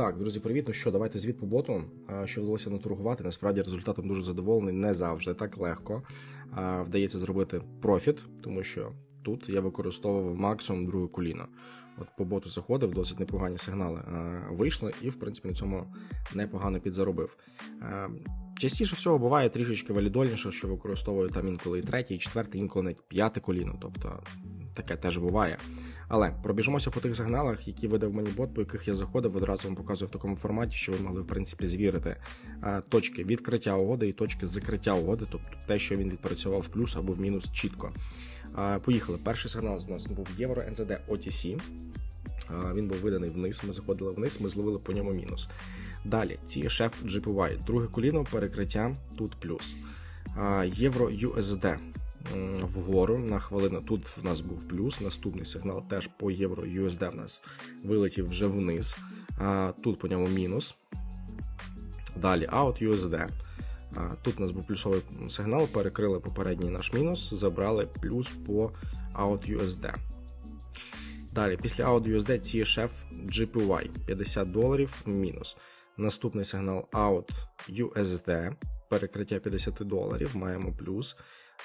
так, друзі, привіт. Ну що, давайте звіт по боту. Що вдалося наторгувати. Насправді результатом дуже задоволений. Не завжди так легко. Вдається зробити профіт, тому що тут я використовував максимум друге коліно. От по боту заходив, досить непогані сигнали вийшли, і в принципі на цьому непогано підзаробив. Частіше всього буває трішечки валідольніше, що використовую там інколи і третє, і четверте, інколи навіть п'яте коліно. Тобто таке теж буває. Але пробіжимося по тих сигналах, які видав мені бот, по яких я заходив, одразу вам показую в такому форматі, що ви могли в принципі звірити точки відкриття угоди і точки закриття угоди, тобто те, що він відпрацював в плюс або в мінус чітко. Поїхали. Перший сигнал з нас був євро NZD OTC. Він був виданий вниз. Ми заходили вниз, ми зловили по ньому мінус. Далі CSF GPY, друге коліно, перекриття тут плюс. Євро USD вгору на хвилину. Тут в нас був плюс. Наступний сигнал теж по євро USD в нас вилетів вже вниз. А, Тут по ньому мінус. Далі out USD. Тут у нас був плюсовий сигнал, перекрили попередній наш мінус, забрали плюс по out USD. Далі, після out USD CSF GPY 50 доларів мінус. Наступний сигнал out USD, перекриття 50 доларів, маємо плюс.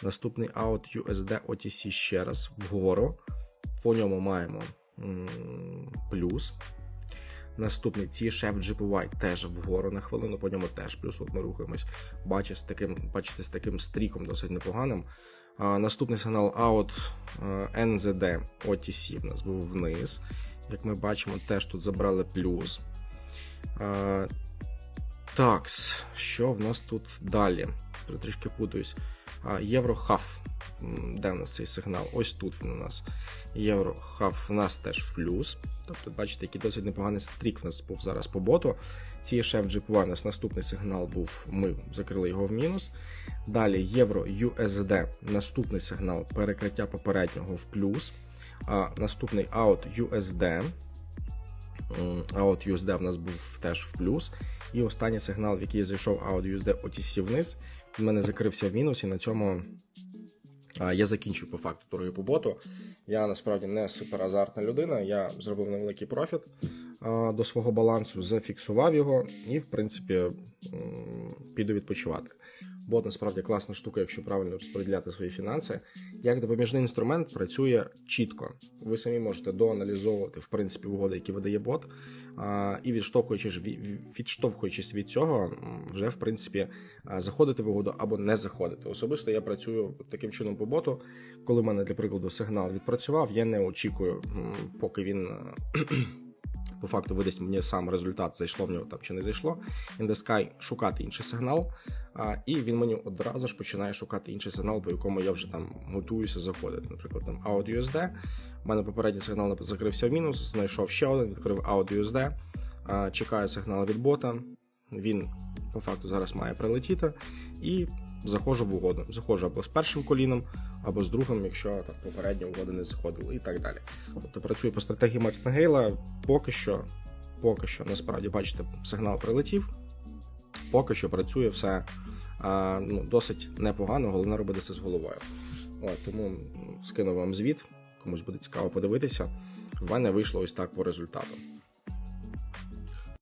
Наступний out USD OTC ще раз вгору. По ньому маємо плюс. Наступний CSF GPY теж вгору на хвилину, по ньому теж плюс. От ми рухаємось. Бачите, з таким, бачите, з таким стріком досить непоганим. А, наступний сигнал out NZD OTC в нас був вниз. Як ми бачимо, теж тут забрали плюс. А, такс, що в нас тут далі? Трішки путаюсь. А, Євро хаф. М, Де в нас цей сигнал? Ось тут він у нас. Євро хаф в нас теж в плюс. Тобто, бачите, який досить непоганий стрік в нас був зараз по боту. CSF GPY у нас наступний сигнал був, ми закрили його в мінус. Далі євро USD, наступний сигнал перекриття попереднього в плюс. А, наступний out USD. М, Out USD в нас був теж в плюс. І останній сигнал, в який зайшов Out USD OTC вниз, в мене закрився в мінус, і на цьому а, я закінчую по факту торги по боту. Я насправді не суперазартна людина. Я зробив невеликий профіт а, до свого балансу, зафіксував його і, в принципі, піду відпочивати. Бот насправді класна штука, якщо правильно розподіляти свої фінанси. Як допоміжний інструмент працює чітко. Ви самі можете доаналізовувати в принципі угоди, які видає бот, і відштовхуючись від, відштовхуючись від цього, вже в принципі заходити в угоду або не заходити. Особисто я працюю таким чином по боту. Коли в мене, для прикладу, сигнал відпрацював, я не очікую, поки він. е, По факту видасть мені сам результат, зайшло в нього там чи не зайшло. Sky шукати інший сигнал, а, і він мені одразу ж починає шукати інший сигнал, по якому я вже там готуюся заходити. Наприклад, там USD. У мене попередній сигнал закрився в мінус, знайшов ще один, відкрив USD, а, чекаю сигнал від бота. Він по факту зараз має прилетіти і заходжу в угоду. Заходжу або з першим коліном, або з другим, якщо там попередня угода не заходила, і так далі. Тобто працюю по стратегії Мартінгейла. Поки що, поки що, насправді, бачите, сигнал прилетів. Поки що працює все ну, досить непогано, головне робити це з головою. От, тому скину вам звіт, комусь буде цікаво подивитися. В мене вийшло ось так по результату.